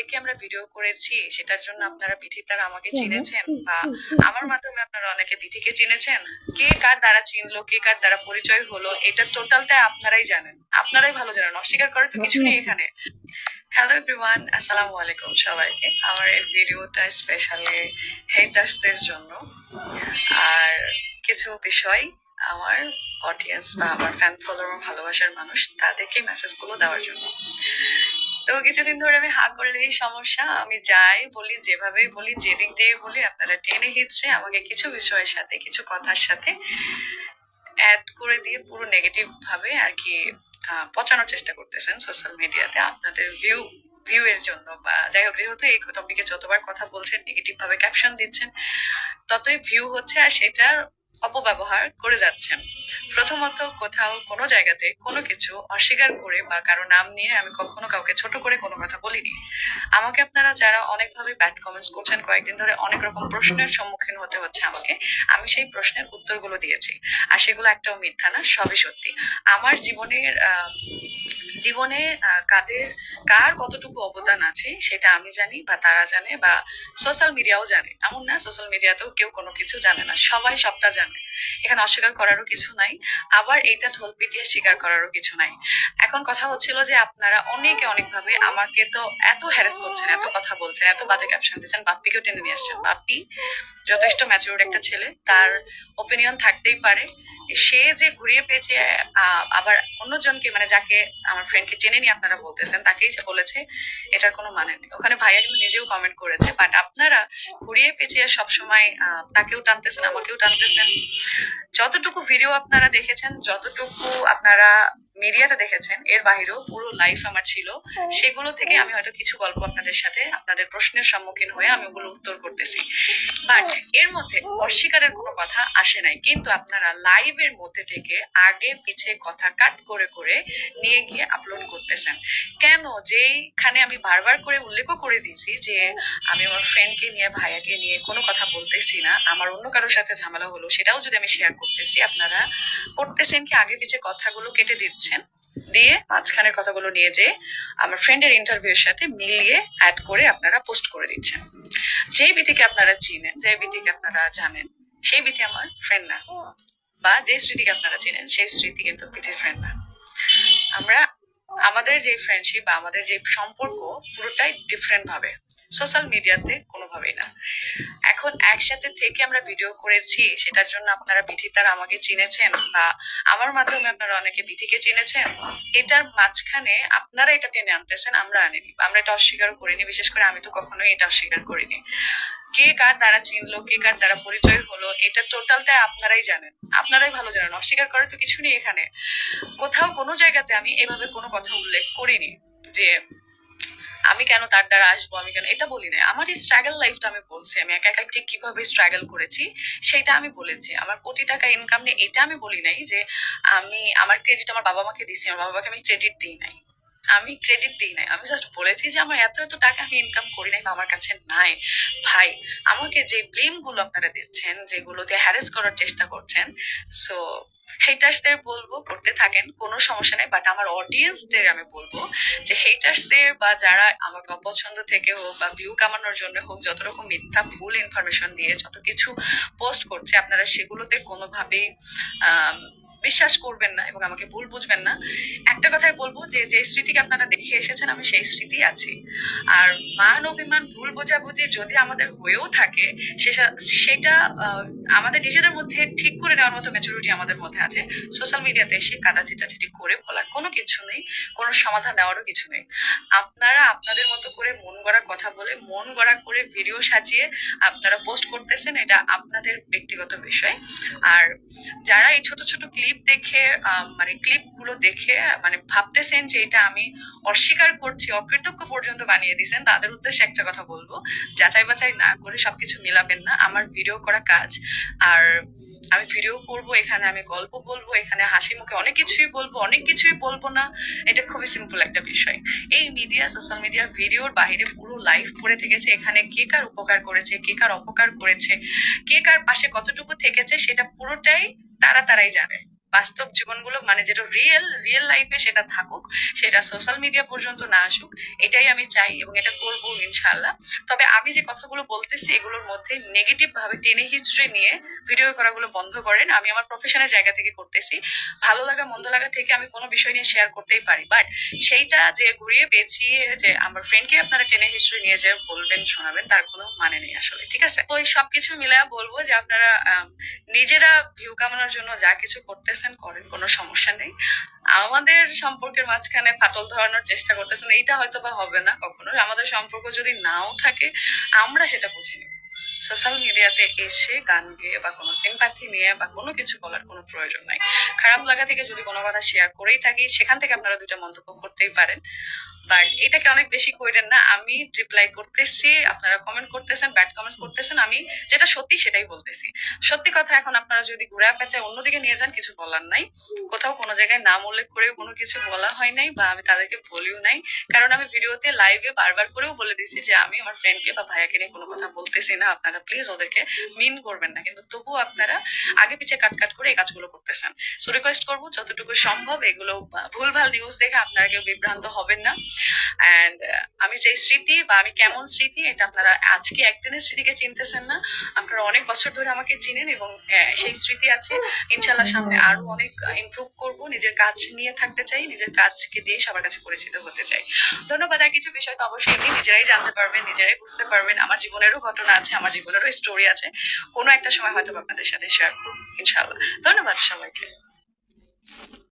থেকে আমরা ভিডিও করেছি সেটার জন্য আপনারা বিথি তারা আমাকে চিনেছেন বা আমার মাধ্যমে আপনারা অনেকে বিথিকে চিনেছেন? কে কার দ্বারা চিনলো কে কার দ্বারা পরিচয় হলো এটা টোটালটা আপনারাই জানেন। আপনারাই ভালো জানেন অস্বীকার করে তো কিছু নেই এখানে। হ্যালো এভরিওয়ান আসসালামু আলাইকুম সবাইকে। আমার এই ভিডিওটা স্পেশালি হেটার্সদের জন্য। আর কিছু বিষয় আমার অডিয়েন্স বা আমার ফ্যান ফলোয়ার ভালোবাসার মানুষ তাদেরকে মেসেজগুলো দেওয়ার জন্য। তো কিছুদিন ধরে আমি হা করলেই সমস্যা, আমি যাই বলি যেভাবে বলি, যেদিক দিয়ে বলি, আপনারা টেনে হিচড়ে আমাকে কিছু বিষয়ের সাথে, কিছু কথার সাথে অ্যাড করে দিয়ে পুরো নেগেটিভ ভাবে আর কি পচানোর চেষ্টা করতেছেন সোশ্যাল মিডিয়াতে আপনাদের ভিউ ভিউ এর জন্য বা যাই হোক, যেহেতু এই টপিকে যতবার কথা বলছেন নেগেটিভ ভাবে ক্যাপশন দিচ্ছেন, ততই ভিউ হচ্ছে আর সেটার অপব্যবহার করে যাচ্ছেন। প্রথমত কোথাও কোনো জায়গাতে কোনো কিছু অস্বীকার করে বা কারও নাম নিয়ে আমি কখনো কাউকে ছোট করে কোনো কথা বলিনি। আমাকে আপনারা যারা অনেকভাবে ব্যাড কমেন্টস করছেন, কয়েকদিন ধরে অনেক রকম প্রশ্নের সম্মুখীন হতে হচ্ছে আমাকে, আমি সেই প্রশ্নের উত্তরগুলো দিয়েছি। আর সেগুলো একটাও মিথ্যা না, সবই সত্যি। আমার জীবনের জীবনে কাদের, কার কতটুকু অবদান আছে সেটা আমি জানি বা তারা জানে বা সোশ্যাল মিডিয়াও জানে। এমন না সোশ্যাল মিডিয়াতেও কেউ কোনো কিছু জানে না, সবাই সবটা জানে। এখানে অস্বীকার করারও কিছু নাই, আবার এইটা ঢোল পিটিয়ে স্বীকার করারও কিছু নাই। এখন কথা হচ্ছিল যে আপনারা অনেকে অনেকভাবে আমাকে তো এত হ্যারেস করছেন, এত কথা বলছেন, এত বাজে ক্যাপশন দিচ্ছেন, বাপ্পিকেও টেনে নিয়ে আসছেন। বাপ্পি যথেষ্ট ম্যাচিউর একটা ছেলে, তার ওপিনিয়ন থাকতেই পারে। সে যে ঘুরিয়ে পেয়েছে আবার অন্যজনকে মানে যাকে আমার ফ্রেন্ডকে টেনে নিয়ে আপনারা বলতেছেন, তাকেই যে বলেছে, এটার কোনো মানে নেই। ওখানে ভাইয়া কিন্তু নিজেও কমেন্ট করেছে বাট আপনারা ঘুরিয়ে পেঁচিয়ে সবসময় তাকেও টানতেছেন, আমাকেও টানতেছেন। যতটুকু ভিডিও আপনারা দেখেছেন যতটুকু আপনারা মিডিয়াতে দেখেছেন এর বাইরেও পুরো লাইফ আমার ছিল। সেগুলো থেকে আমি হয়তো কিছু গল্প আপনাদের সাথে আপনাদের প্রশ্নের সম্মুখীন হয়ে আমি ওগুলো উত্তর করতেছি। বাট এর মধ্যে অস্বীকারের কোনো কথা আসে নাই। কিন্তু আপনারা লাইভের মধ্যে থেকে আগে পিছে কথা কাট করে করে নিয়ে গিয়ে আপলোড করতেছেন। কেন? যেইখানে আমি বারবার করে উল্লেখও করে দিয়েছি যে আমি আমার ফ্রেন্ডকে নিয়ে ভাইয়াকে নিয়ে কোনো কথা বলতেছি না। আমার অন্য কারোর সাথে ঝামেলা হলো সেটাও যদি আমি শেয়ার করতেছি আপনারা করতেছেন কি আগে পিছে কথাগুলো কেটে দিচ্ছেন দিয়ে মাঝখানের কথাগুলো নিয়ে যে আমার ফ্রেন্ডের ইন্টারভিউর সাথে মিলিয়ে অ্যাড করে আপনারা পোস্ট করে দিচ্ছেন। যেই বিধিকে আপনারা চিনেন যে বিধিকে আপনারা জানেন, সেই বিধি আমার ফ্রেন্ড না। বা যে স্মৃতিকে আপনারা চিনেন, সেই স্মৃতি কিন্তু বিধির ফ্রেন্ড না। আমরা, আমাদের যে ফ্রেন্ডশিপ বা আমাদের যে সম্পর্ক পুরোটাই ডিফারেন্ট ভাবে। সোশ্যাল মিডিয়াতে কোনোভাবেই না। এখন একসাথে থেকে আমরা ভিডিও করেছি, সেটার জন্য আপনারা বিধি তারা আমাকে চিনেছেন বা আমার মাধ্যমে আপনারা অনেকে বিধিকে চিনেছেন, এটার মাঝখানে আপনারা এটা টেনে আনতেছেন, আমরা আনিনি। আমরা এটা অস্বীকার করিনি, বিশেষ করে আমি তো কখনোই এটা অস্বীকার করিনি। কে কার দ্বারা চিনলো, কে কার দ্বারা পরিচয় হলো, এটা টোটালটা আপনারাই জানেন। আপনারাই ভালো জানেন, অস্বীকার করে তো কিছু নেই এখানে। কোথাও কোনো জায়গাতে আমি এভাবে কোনো কথা উল্লেখ করিনি যে আমি কেন তার দ্বারা আসব, আমি কেন, এটা বলি না আমার এই স্ট্রাগল লাইফটা আমি বলছি, আমি একা একা ঠিক কীভাবে স্ট্রাগল করেছি, সেটা আমি বলেছি। আমার কোটি টাকা ইনকাম নিয়ে এটা আমি বলি নাই যে আমি, আমার ক্রেডিট আমার বাবা মাকে দিছি, আমার বাবা মাকে আমি ক্রেডিট দিই নাই। আমি ক্রেডিট দিই নাই। আমি জাস্ট বলেছি যে আমার এত এত টাকা আমি ইনকাম করি নাই বা আমার কাছে নাই। ভাই, আমাকে যে ব্লেমগুলো আপনারা দিচ্ছেন যেগুলোতে হ্যারেস করার চেষ্টা করছেন সো হেটার্সদের বলব করতে থাকেন, কোনো সমস্যা নেই বাট আমার অডিয়েন্সদের আমি বলব যে হেটার্সদের বা যারা আমাকে অপছন্দ থেকে হোক বা ভিউ কামানোর জন্য হোক, যত রকম মিথ্যা, ভুল ইনফরমেশন দিয়ে যত কিছু পোস্ট করছে, আপনারা সেগুলোতে কোনোভাবেই বিশ্বাস করবেন না এবং আমাকে ভুল বুঝবেন না। একটা কথাই বলব যে যে স্মৃতিকে আপনারা দেখে এসেছেন, আমি সেই স্মৃতি আছি। আর মান অভিমান ভুল বোঝাবুঝি যদি আমাদের হয়েও থাকে সেটা- আমাদের নিজেদের মধ্যে ঠিক করে নেওয়ার মতো ম্যাচুরিটি আমাদের মধ্যে আছে। সোশ্যাল মিডিয়াতে এসে কাদা চিটাচিটি করে বলার কোনো কিছু নেই, কোনো সমাধান নেওয়ারও কিছু নেই। আপনারা আপনাদের মতো করে মন গড়া কথা বলে, মন গড়া করে ভিডিও সাজিয়ে আপনারা পোস্ট করতেছেন, এটা আপনাদের ব্যক্তিগত বিষয়। আর যারা এই ছোট ছোট ক্লিপ দেখে আহ, মানে ক্লিপগুলো দেখে মানে ভাবতেছেন যে এটা আমি অস্বীকার করছি অকৃতজ্ঞ পর্যন্ত বানিয়ে দিয়েছেন তাদের উদ্দেশ্যে একটা কথা বলব। যাচাই বাছাই না করে সবকিছু মিলাবেন না আমার ভিডিও করা কাজ। আর আমি ভিডিও করব এখানে আমি গল্প বলব এখানে হাসি মুখে অনেক কিছুই বলব অনেক কিছুই বলব না। এটা খুবই সিম্পল একটা বিষয়। এই মিডিয়া সোশ্যাল মিডিয়া ভিডিওর বাইরে পুরো লাইফ পড়ে থেকেছে এখানে কে কার উপকার করেছে কে কার অপকার করেছে কে কার পাশে কতটুকু থেকেছে সেটা পুরোটাই তারা তারাই জানে। বাস্তব জীবনগুলো মানে যেটা রিয়েল রিয়েল লাইফে সেটা থাকুক, সেটা সোশ্যাল মিডিয়া পর্যন্ত না আসুক, এটাই আমি চাই এবং এটা করব ইনশাল্লাহ তবে আমি যে কথাগুলো বলতেছি, এগুলোর মধ্যে নেগেটিভ ভাবে টেনে হিস্ট্রি নিয়ে ভিডিও করাগুলো বন্ধ করেন। আমি আমার প্রফেশনের জায়গা থেকে করতেছি। ভালো লাগা, মন্দ লাগা থেকে আমি কোনো বিষয় নিয়ে শেয়ার করতেই পারি। বাট সেইটা যে ঘুরিয়ে পেঁচিয়ে যে আমার ফ্রেন্ডকে আপনারা টেনে হিস্ট্রি নিয়ে যে বলবেন, শোনাবেন, তার কোনো মানে নেই আসলে, ঠিক আছে? এই সবকিছু মিলে বলব যে আপনারা নিজেরা ভিউ কামানোর জন্য যা কিছু করতেছেন, করেন, কোনো সমস্যা নেই। আমাদের সম্পর্কের মাঝখানে ফাটল ধরানোর চেষ্টা করতেছেন, এইটা হয়তো বা হবে না কখনো আমাদের সম্পর্ক যদি নাও থাকে, আমরা সেটা বুঝে নিব। সোশ্যাল মিডিয়াতে এসে গান গেয়ে বা কোনো সিম্প্যাথি নিয়ে বা কোনো কিছু বলার কোনো প্রয়োজন নাই। খারাপ লাগা থেকে যদি কোনো কথা শেয়ার করেই থাকি, সেখান থেকে আপনারা দুইটা মন্তব্য করতেই পারেন। বাট এটাকে অনেক বেশি করেন না, আমি রিপ্লাই করতেছি, আপনারা কমেন্ট করতেছেন ব্যাড কমেন্টস করতেছেন, আমি যেটা সত্যি সেটাই বলতেছি। সত্যি কথা এখন আপনারা যদি ঘুরে পেঁচায় অন্যদিকে নিয়ে যান, কিছু বলার নাই। কোথাও কোনো জায়গায় নাম উল্লেখ করেও কোনো কিছু বলা হয় নাই বা আমি তাদেরকে বলিও নাই। কারণ আমি ভিডিওতে লাইভে বারবার করেও বলে দিছি যে আমি আমার ফ্রেন্ডকে বা ভাইয়াকে নিয়ে কোনো কথা বলতেছি না আপনারা প্লিজ ওদেরকে মিন করবেন না। কিন্তু তবুও আপনারা আগে পিছে কাট কাট করে এই কাজগুলো করতেছেন। সো রিকোয়েস্ট করব, যতটুকু সম্ভব এগুলো ভুলভাল নিউজ দেখে আপনারা কেউ বিভ্রান্ত হবেন না। অ্যান্ড আমি যে স্মৃতি বা আমি কেমন স্মৃতি, এটা আপনারা আজকে একদিনের স্মৃতিকে চিনতেছেন না। আপনারা অনেক বছর ধরে আমাকে চিনেন এবং সেই স্মৃতি আছে। ইনশাল্লাহ সামনে আরও অনেক ইমপ্রুভ করব। নিজের কাজ নিয়ে থাকতে চাই, নিজের কাজকে দিয়ে সবার কাছে পরিচিত হতে চাই। ধন্যবাদ, আর কিছু বিষয় তো অবশ্যই নিজেরাই জানতে পারবেন, নিজেরাই বুঝতে পারবেন। আমার জীবনেরও ঘটনা আছে, আমার বইগুলোরও স্টোরি আছে। কোনো একটা সময় হয়তো আপনাদের সাথে শেয়ার করব ইনশাল্লাহ ধন্যবাদ সবাইকে।